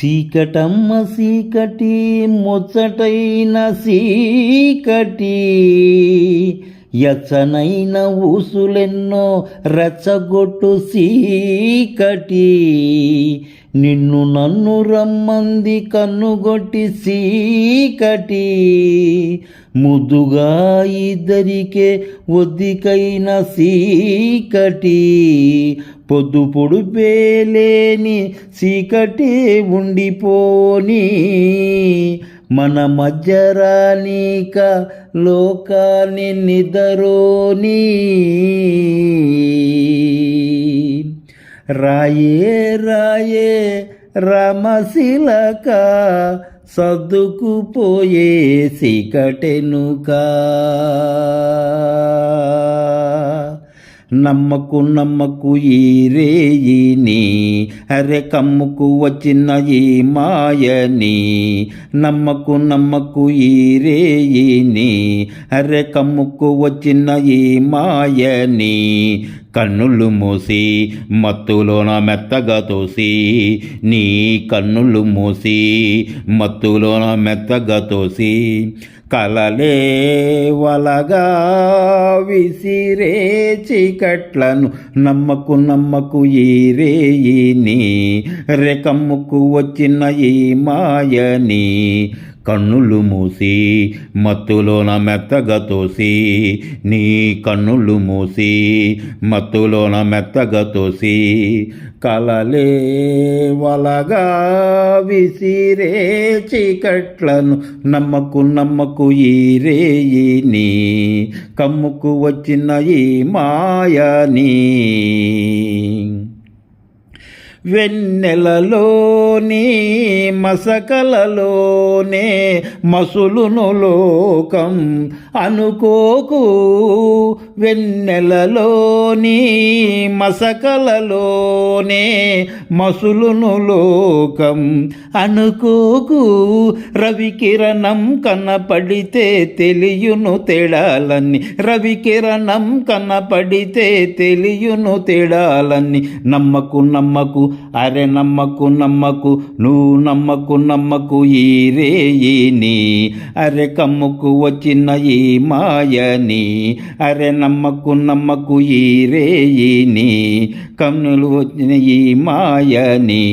సీకటమ్మ సీకటి ముచ్చటైన సీకటి. ఎచ్చనైన ఊసులెన్నో రెచ్చగొట్టు సీకటి. నిన్ను నన్ను రమ్మంది కన్నుగొట్టి సీకటి. ముద్దుగా ఇద్దరికే ఒద్దికైన సీకటి. పొద్దు పొడుపేలేని చీకటి ఉండిపోని. మన మధ్యరానిక లోకాన్ని నిదరోని. రాయే రాయే రమశిలక సర్దుకుపోయే చీకటెనుకా. నమ్మకు నమ్మకు ఈ రేయిని అరే కమ్ముకు వచ్చిన ఈ మాయని. నమ్మకు నమ్మకు ఈ రేయిని అరే కమ్ముకు వచ్చిన ఈ మాయని. కన్నులు మూసి మత్తులోన మెత్తగా తోసి నీ కన్నులు మూసి మత్తులోన మెత్తగా తోసి. కలలే వలగా విసిరే చీకట్లను. నమ్మకు నమ్మకు ఈ రేయిని రెకమ్ముకు వచ్చిన ఈ మాయని. కన్నులు మూసి మత్తులోన మెత్తగా తోసి నీ కన్నులు మూసి మత్తులోన మెత్తగా తోసి కలలే వలగా విసిరే చీకట్లను నమ్మకు నమ్మకు ఈ రేయిని కమ్ముకు వచ్చిన ఈ మాయని వెన్నెలలోని మసకలలోనే మసులును లోకం అనుకోకు. వెన్నెలలోని మసకలలోనే మసులును లోకం అనుకోకు. రవికిరణం కనపడితే తెలియును తేడాలని రవికిరణం కనపడితే తెలియును తేడాలని నమ్మకు నమ్మకు అరె నమ్మకు నమ్మకు నువ్వు నమ్మకు నమ్మకు ఈ రేయిని. అరె కమ్ముకు వచ్చిన ఈ మాయని. అరే నమ్మకు నమ్మకు ఈ రేయిని కన్నులు వచ్చిన ఈ మాయని.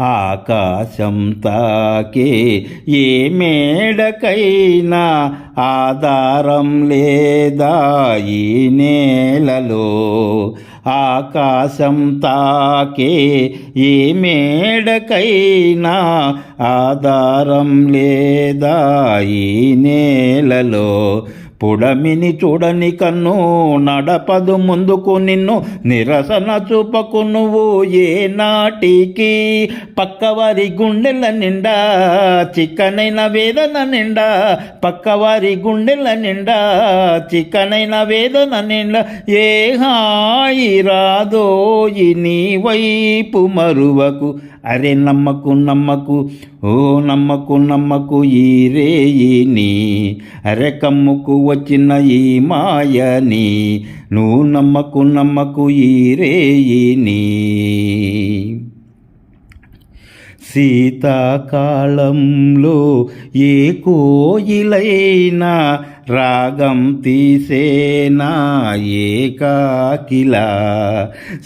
ఆకాశం తాకే ఏ మేడకైనా ఆధారం లేదా ఈ నేలలో? ఆకాశం తాకే ఏ మేడకైనా ఆధారం లేదా ఈ నేలలో? పుడమిని చూడని కన్ను నడపదు ముందుకు నిన్ను నిరసన చూపకు నువ్వు ఏ నాటికి పక్కవారి గుండెల నిండా చిక్కనైన వేదన నిండా పక్కవారి గుండెల నిండా చిక్కనైన వేదన నిండా. ఏ హాయి రాదో ఈ నీ వైపు మరువకు అరే నమ్మకు నమ్మకు ఓ నమ్మకు నమ్మకు ఈ రేయిని అరే కమ్ముకు వచ్చిన ఈ మాయని నువ్వు నమ్మకు నమ్మకు ఈ రేయిని. శీతాకాలంలో ఏ కోయిలైనా రాగం తీసేనా ఏకాకిలా.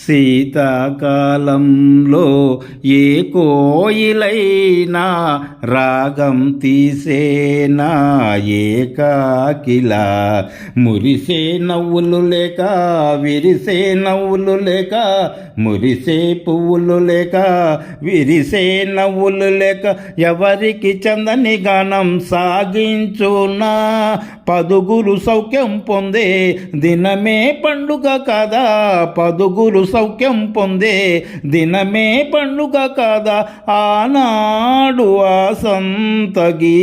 శీతాకాలంలో ఏ కోయిలైనా రాగం తీసేనా ఏకాకిలా. మురిసే నవ్వులు లేక విరిసే నవ్వులు లేక మురిసే పువ్వులు లేక విరిసే నవ్వులు లేక ఎవరికి చందని గానం సాగించున్నా పదుగురు సౌఖ్యం పొందే దినమే పండుగ కాదా? పదుగురు సౌఖ్యం పొందే దినమే పండుగ కాదా? ఆనాడు ఆ సంతగీ